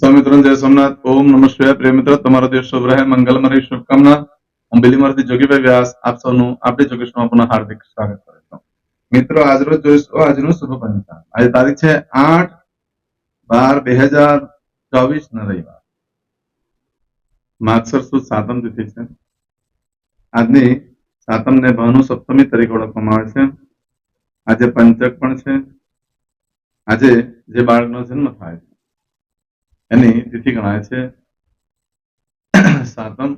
સ્વામિત્રણ જય સોમનાથ. ઓમ નમઃ શિવાય. પ્રિય મિત્ર, તમારો દિવસ શુભ રહે. મંગલમય શુભકામના. હું બિલીમરથી જોગીભાઈ વ્યાસ. આપ સૌનું આપણી જોગેશમાં પુનઃ હાર્દિક સ્વાગત કરું છું. મિત્રો, આજરોજ જોઈશું આજનું શુભ પંચાંગ આજે તારીખ છે આઠ બાર બે હજાર ચોવીસ ના રવિવાર. માગસર સુદ સાતમ તિથિ છે. આજની સાતમને ભાનુ સપ્તમી તરીકે ઓળખવામાં આવે છે. આજે પંચક પણ છે. આજે જે બાળકનો જન્મ થાય છે. એની તિથિ ગણાય છે સાતમ.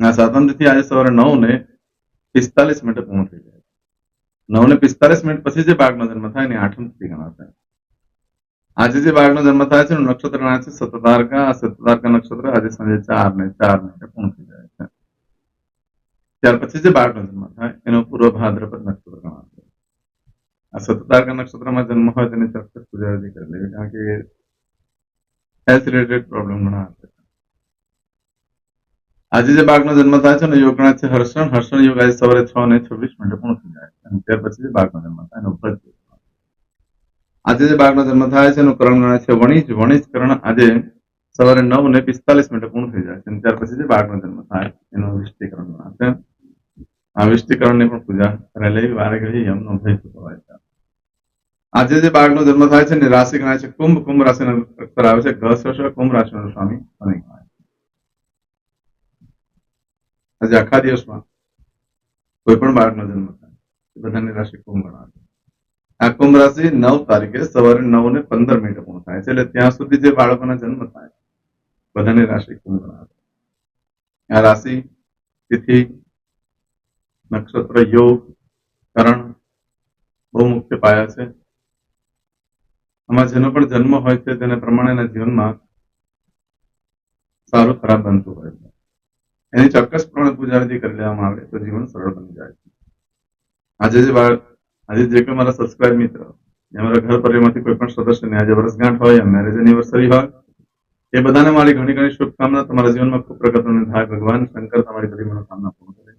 આ સાતમ તિથિ આજે સવારે નવ ને પિસ્તાલીસ મિનિટે પૂર્ણ થઈ જાય નવ ને પિસ્તાલીસ મિનિટ પછી જે બાળકનો જન્મ થાય એની આઠમ તિથિ ગણાશે આજે જે બાળકનો જન્મ થાય છે નક્ષત્ર ગણાય છે સતતારકા આ સતતારકા નક્ષત્ર આજે સાંજે ચાર ને ચાર મિનિટે પૂર્ણ થઈ જાય છે. ત્યાર પછી જે બાળકનો જન્મ થાય એનો પૂર્વ ભાદ્રપદ નક્ષત્ર ગણાશે આ સતતારકા નક્ષત્રમાં જન્મ હોય તેની ચોક્કસ પૂજા કરી લેવી, કારણ કે હેલ્થ રિલેટેડ પ્રોબ્લેમ ઘણા હશે. આજે જે બાળકનો જન્મ થાય છે ને યોગ છે હર્ષણ. હર્ષણ યોગ આજે સવારે છ ને છવ્વીસ મિનિટે પૂર્ણ થઈ જાય અને ત્યાર પછી જે જન્મ થાય એનો આજે જે બાળકનો જન્મ થાય છે એનું કરણ ગણાય છે વણિજ. વણિજ કરણ આજે સવારે નવ ને પિસ્તાલીસ મિનિટે પૂર્ણ થઈ જાય છે અને ત્યાર પછી જે બાળકનો જન્મ થાય એનું વિષ્ટિકરણ ગણાય છે. આ વિષ્ટિકરણની પણ પૂજા કરેલી વારે ઘડી એમનો ભય ચૂકવાય છે. આજે જે બાળકનો જન્મ થાય છે ને, રાશિ ગણાય છે, કુંભ કુંભ રાશિનો અક્ષર આવે છે ઘ કુંભ રાશિનો સ્વામી શનિ આજે આખા દિવસમાં કોઈ પણ બાળકનો જન્મ થાય બધાની રાશિ કુંભ ગણાશે આ કુંભ રાશિ નવ તારીખે સવારે નવ ને પંદર મિનિટે પૂર્ણ થાય છે, એટલે ત્યાં સુધી જે બાળકોના જન્મ થાય બધાની રાશિ કુંભ ગણાવે આ રાશિ, તિથિ, નક્ષત્ર, યોગ, કરણ બહુ મુખ્ય પાયા છે. આમાં જેનો પણ જન્મ હોય છે તેને પ્રમાણેના જીવનમાં સારું ખરાબ બનતું હોય છે. એની ચોક્કસ પ્રમાણે પૂજા કરી લેવામાં આવે તો જીવન સરળ બની જાય છે. આજે જે બાળક આજે જે કોઈ મારા સબસ્ક્રાઇબ મિત્ર અમારા ઘર પરિવારમાંથી કોઈ પણ સદસ્યને આજે વર્ષગાંઠ હોય મેરેજ એનિવર્સરી હોય, એ બધાને મારી ઘણી ઘણી શુભકામના. તમારા જીવનમાં ખૂબ પ્રગતિને થાય ભગવાન શંકર તમારી બધી મનોકામના પૂર્ણ કરે.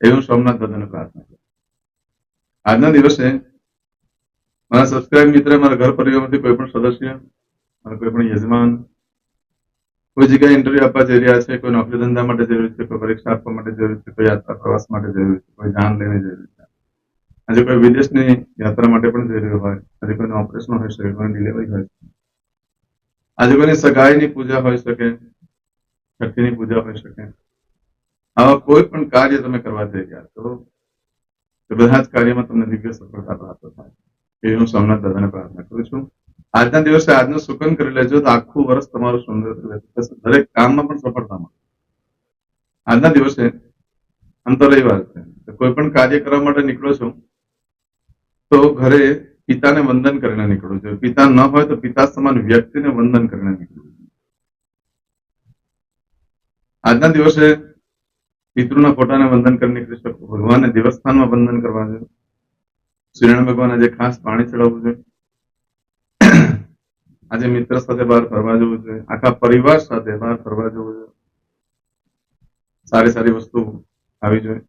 એવું સોમનાથ બધાને પ્રાર્થના કરું. આજના દિવસે મારા સબસ્ક્રાઇબ મિત્ર મારા ઘર પરિવારમાંથી કોઈ પણ સદસ્ય, મારા કોઈ પણ યજમાન, કોઈ જગ્યાએ ઇન્ટરવ્યુ આપવા જઈ રહ્યા છે, કોઈ નોકરી ધંધા માટે જરૂરી છે, કોઈ પરીક્ષા આપવા માટે જરૂરી છે, કોઈ યાત્રા પ્રવાસ માટે જરૂરી છે, કોઈ જાન લેવી જરૂરી છે. આજે કોઈ વિદેશની યાત્રા માટે પણ જરૂર હોય, આજે કોઈનું ઓપરેશન હોય શકે, કોઈની ડિલિવરી હોય આજે કોઈની સગાઈની પૂજા હોઈ શકે શક્તિની પૂજા હોઈ શકે. આવા કોઈ પણ કાર્ય તમે કરવા જઈ રહ્યા તો બધા જ કાર્યમાં તમને દિવ્ય સફળતા પ્રાપ્ત થાય. એ સોમનાથ દાદાને પ્રાર્થના કરું છું. આજના દિવસે આજનું સુકન કરી લેજો તો આખું વર્ષ તમારું સુંદર થશે દરેક કામમાં પણ સફળતા મળશે આજના દિવસે આમ રવિવાર છે. કોઈ પણ કાર્ય કરવા માટે નીકળો છો, તો ઘરે પિતાને વંદન કરીને નીકળવું જોઈએ પિતા ન હોય તો પિતા સમાન વ્યક્તિને વંદન કરીને નીકળવું જોઈએ આજના દિવસે પિતૃના ફોટાને વંદન કરી નીકળી શકો. ભગવાનને દેવસ્થાનમાં વંદન કરવા જોઈએ સૂર્યનારાયણ ભગવાન આજે ખાસ પાણી ચડાવવું જોઈએ આજે મિત્ર સાથે બહાર ફરવા જવું જોઈએ આખા પરિવાર સાથે બહાર ફરવા જવું જોઈએ સારી સારી વસ્તુ આવી જોઈએ.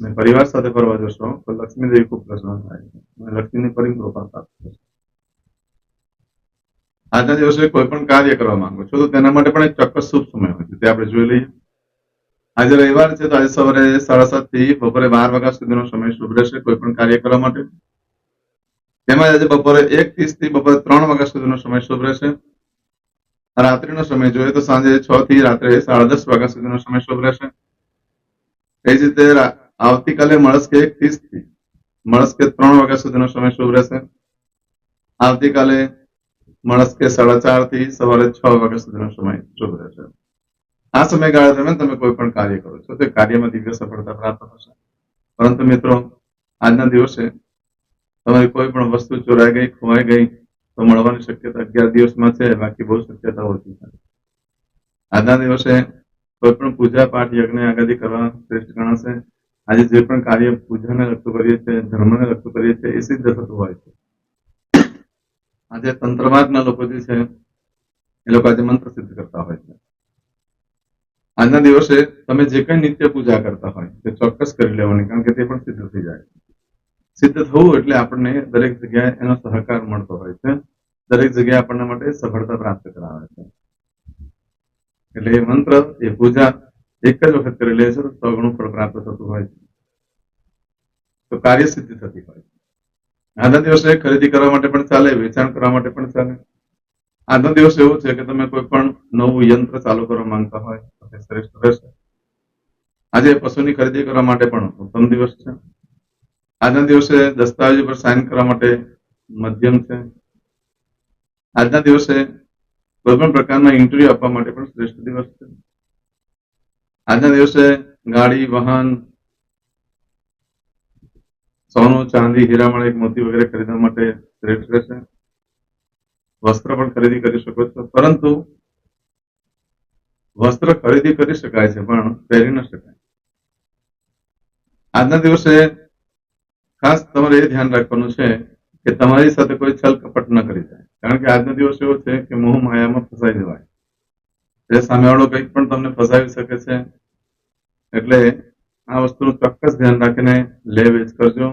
અને પરિવાર સાથે ફરવા જશો તો લક્ષ્મી દેવી ખૂબ પ્રસન્ન થાય છે. લક્ષ્મીની પરિકૃપા પ્રાપ્ત થશે. આજના દિવસે કોઈ પણ કાર્ય કરવા માંગો છો તો તેના માટે પણ એક ચોક્કસ શુભ સમય હોય છે. તે આપણે જોઈ લઈએ. આજે રવિવાર છે તો આજે સવારે સાડા સાતથી બપોરે બાર વાગ્યા સુધીનો સમય શુભ રહેશે કોઈ પણ કાર્ય કરવા માટે. તેમજ આજે બપોરે એક ત્રીસથી બપોરે ત્રણ વાગ્યા સુધીનો સમય શુભ રહેશે. રાત્રિનો સમય જોઈએ તો સાંજે છ થી રાત્રે સાડા દસ વાગ્યા સુધીનો સમય શુભ રહેશે. એ જ રીતે રા- આવતીકાલે મળસ્કે એક ત્રીસથી મળસ્કે ત્રણ વાગ્યા સુધીનો સમય શુભ રહેશે. આવતીકાલે મળસ્કે સાડા ચારથી સવારે છ વાગ્યા સુધીનો સમય શુભ રહેશે. આ સમયગાળા દરમિયાન તમે કોઈ પણ કાર્ય કરો છો. તે કાર્યમાં દિવ્ય સફળતા પ્રાપ્ત થશે. પરંતુ મિત્રો, આજના દિવસે તમારી કોઈ પણ વસ્તુ ચોરાઈ ગઈ, ખોવાઈ ગઈ, તો મળવાની શક્યતા અગિયાર દિવસમાં છે, બાકી બહુ શક્યતા ઓછી છે. આજના દિવસે કોઈ પણ પૂજા, પાઠ, યજ્ઞ, આગાદી કરવા શ્રેષ્ઠ ગણાશે. આજે જે પણ કાર્ય પૂજાને લગતું કરીએ છીએ, ધર્મને લગતું કરીએ છીએ, એ સિદ્ધ થતું હોય છે. આજે તંત્રવાદના લોકો જે છે, એ લોકો આજે મંત્ર સિદ્ધ કરતા હોય છે. આજના દિવસે તમે જે કઈ નિત્ય પૂજા કરતા હોય, તે ચોક્કસ કરી લેવાની, કારણ કે તે પણ સિદ્ધ થઈ જાય સિદ્ધ થવું એટલે આપણને દરેક જગ્યાએ એનો સહકાર મળતો હોય છે. દરેક જગ્યાએ આપણને માટે સફળતા પ્રાપ્ત કરાવે છે. એટલે એ મંત્ર, એ પૂજા એક જ વખત કરી લે છે, તો સો ગણું ફળ પ્રાપ્ત થતું હોય છે. તો કાર્ય સિદ્ધિ થતી હોય આજના દિવસે ખરીદી કરવા માટે પણ ચાલે, વેચાણ કરવા માટે પણ ચાલે. આજનો દિવસ એવો છે કે તમે કોઈ પણ નવું યંત્ર ચાલુ કરવા માંગતા હોય તે શ્રેષ્ઠ રહેશે. આજે પશુની ખરીદી કરવા માટે પણ ઉત્તમ દિવસ છે. આજના દિવસે દસ્તાવેજ પર સાઇન કરવા માટે મધ્યમ છે. આજના દિવસે કોઈ પણ પ્રકારના ઇન્ટરવ્યુ આપવા માટે પણ શ્રેષ્ઠ દિવસ છે. આજના દિવસે ગાડી, વાહન, સોનું, ચાંદી હીરામણ એક મોતી વગેરે ખરીદવા માટે શ્રેષ્ઠ રહેશે. વસ્ત્ર પણ ખરીદી કરી શકો છો. પરંતુ વસ્ત્ર ખરીદી કરી શકાય છે, પણ પહેરી ન શકાય. આજના દિવસે ખાસ તમારે એ ધ્યાન રાખવાનું છે કે તમારી સાથે કોઈ છલ કપટ ન કરી જાય. કારણ કે આજનો દિવસ એવો છે કે મોહ માયામાં ફસાઈ જવાય. જે સામેવાળો કંઈક પણ તમને ફસાવી શકે છે, એટલે આ વસ્તુનું ચોક્કસ ધ્યાન રાખીને લે વેચ કરજો.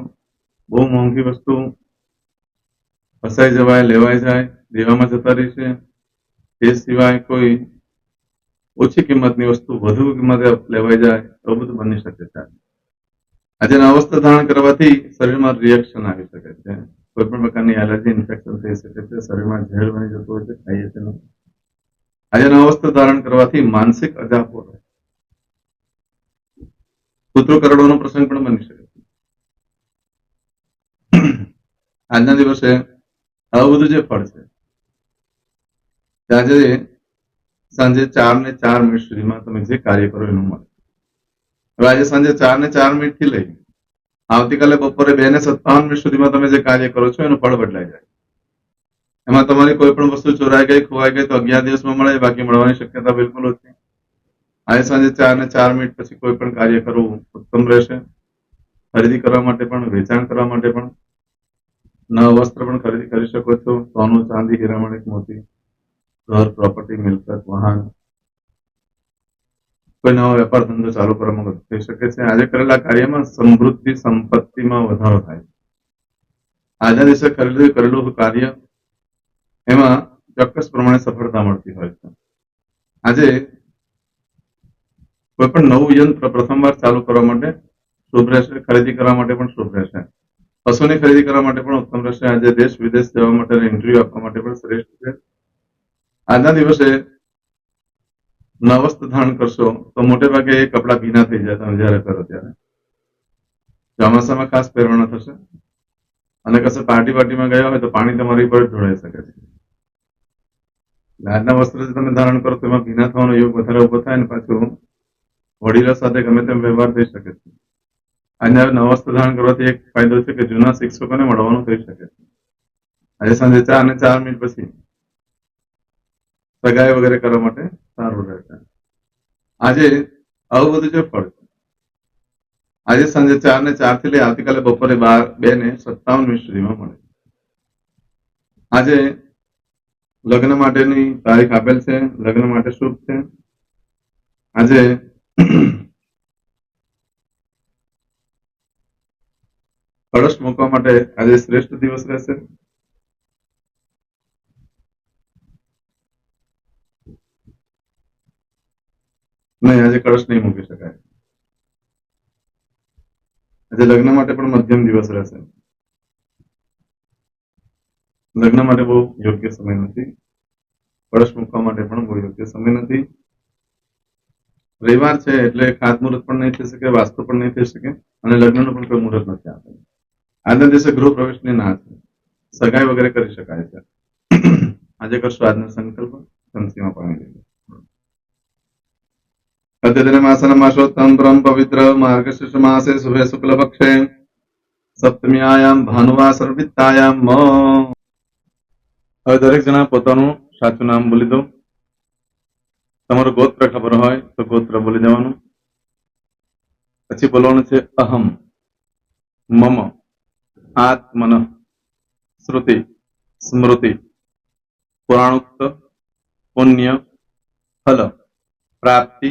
બહુ મોંઘી વસ્તુ ફસાઈ જવાય, લેવાઈ જાય, દેવામાં જતા રહેશે એ સિવાય કોઈ ઓછી કિંમતની વસ્તુ, વધુ કિંમતે લેવાઈ જાય, તો બધું બની શકે છે. આજે અવસ્થા ધારણ કરવાથી શરીરમાં રિએક્શન આવી શકે છે. કોઈ પણ પ્રકારની એલર્જી ઇન્ફેક્શન થઈ શકે છે, શરીરમાં ઝેર બની જતું હોય છે, ખાઈએ છે આજે અવસ્થા ધારણ કરવાથી માનસિક અજાપો રહે. પુત્રો કરડવાનો પ્રસંગ પણ બની શકે આજના દિવસે આવું બધું જે ફળ છે આજે સાંજે ચાર ને ચાર મિનિટ સુધીમાં તમે જે કાર્ય કરો એનું મળે. હવે આજે સાંજે ચાર ને ચાર મિનિટથી લઈ આવતીકાલે બપોરે બે ને સત્તાવન મિનિટ સુધીમાં તમે જે કાર્ય કરો છો એનું ફળ બદલાઈ જાય. એમાં તમારી કોઈ પણ વસ્તુ ચોરાઈ ગઈ, ખોવાઈ ગઈ તો અગિયાર દિવસમાં મળે, બાકી મળવાની શક્યતા બિલકુલ ઓછી. આજે સાંજે ચાર ને ચાર મિનિટ પછી કોઈ પણ કાર્ય કરવું ઉત્તમ રહેશે. ખરીદી કરવા માટે પણ, વેચાણ કરવા માટે પણ. નવા વસ્ત્ર પણ ખરીદી કરી શકો છો. સોનું, ચાંદી, હીરામણ મોતી ઘર પ્રોપર્ટી મિલકત વાહન કોઈ નવો વેપાર ધંધો ચાલુ કરવામાં મદદ થઈ શકે છે આજે કરેલા કાર્યમાં સમૃદ્ધિ સંપત્તિમાં વધારો થાય આજના દિવસે કરેલું કરેલું કાર્ય એમાં ચોક્કસ પ્રમાણે સફળતા મળતી હોય છે આજે કોઈ પણ નવું યંત્ર પ્રથમવાર ચાલુ કરવા માટે શુભ રહેશે ખરીદી કરવા માટે પણ શુભ રહેશે પશુની ખરીદી કરવા માટે પણ ઉત્તમ રહેશે આજે દેશ વિદેશ જવા માટે ઇન્ટરવ્યુ આપવા માટે પણ શ્રેષ્ઠ છે આજના દિવસે નવસ્ત્ર ધારણ કરશો તો મોટે ભાગે કપડા ભીના થઈ જાય તમે જયારે કરો ત્યારે. ચોમાસામાં ખાસ પહેરવાના થશે. અને કશે પાર્ટી પાર્ટીમાં ગયા હોય તો પાણી તમારી પર ઢોળાઈ શકે છે. આજના વસ્ત્ર જે તમે ધારણ કરો તેમાં ભીના થવાનો યોગ વધારે ઊભો થાય અને પાછું વડીલો સાથે ગમે તેમ વ્યવહાર થઈ શકે છે. આજના નવા વસ્ત્ર ધારણ કરવાથી એક ફાયદો છે કે જૂના શિક્ષકોને મળવાનું થઈ શકે છે. આજે સાંજે ચાર અને ચાર મિનિટ પછી સગાઈ વગેરે કરવા માટે સારું રહેશે. આજે આવું બધું જે ફળ. છે આજે સાંજે ચાર ને ચારથી લઈ આવતીકાલે બપોરે બાર, બે ને સત્તાવન સુધીમાં મળે. આજે લગ્ન માટેની તારીખ આપેલ છે. લગ્ન માટે શુભ છે. આજે કળશ મૂકવા માટે આજે શ્રેષ્ઠ દિવસ રહેશે. નહીં, આજે કળશ નહીં મૂકી શકાય. આજે લગ્ન માટે પણ મધ્યમ દિવસ રહેશે. લગ્ન માટે બહુ યોગ્ય સમય નથી. કળશ મૂકવા માટે પણ બહુ યોગ્ય સમય નથી. રવિવાર છે એટલે ખાતમુહૂર્ત પણ નહીં થઈ શકે, વાસ્તુ પણ નહીં થઈ શકે અને લગ્નનું પણ કોઈ મુહૂર્ત નથી આપેલું આજના દિવસે ગૃહ પ્રવેશની ના છે સગાઈ વગેરે કરી શકાય છે. આજે કરશો આજનો સંકલ્પ સંસીમાં પામી લઈએ अद्यदिनमासनमासोत्तन्त्रम् पवित्र मार्गशीर्षमासे शुभे शुक्लपक्षे સપ્તમીયાયામ ભાનુવાસરવિત્તાયામ મ હવે દરેક જણા પોતાનું સાચું નામ બોલી દો તમારું ગોત્ર ખબર હોય તો ગોત્ર બોલી દેવાનું પછી બોલવાનું છે અહમ મમ આત્મન શ્રુતિ સ્મૃતિ પુરાણોક્ત પુણ્ય ફલ પ્રાપ્તિ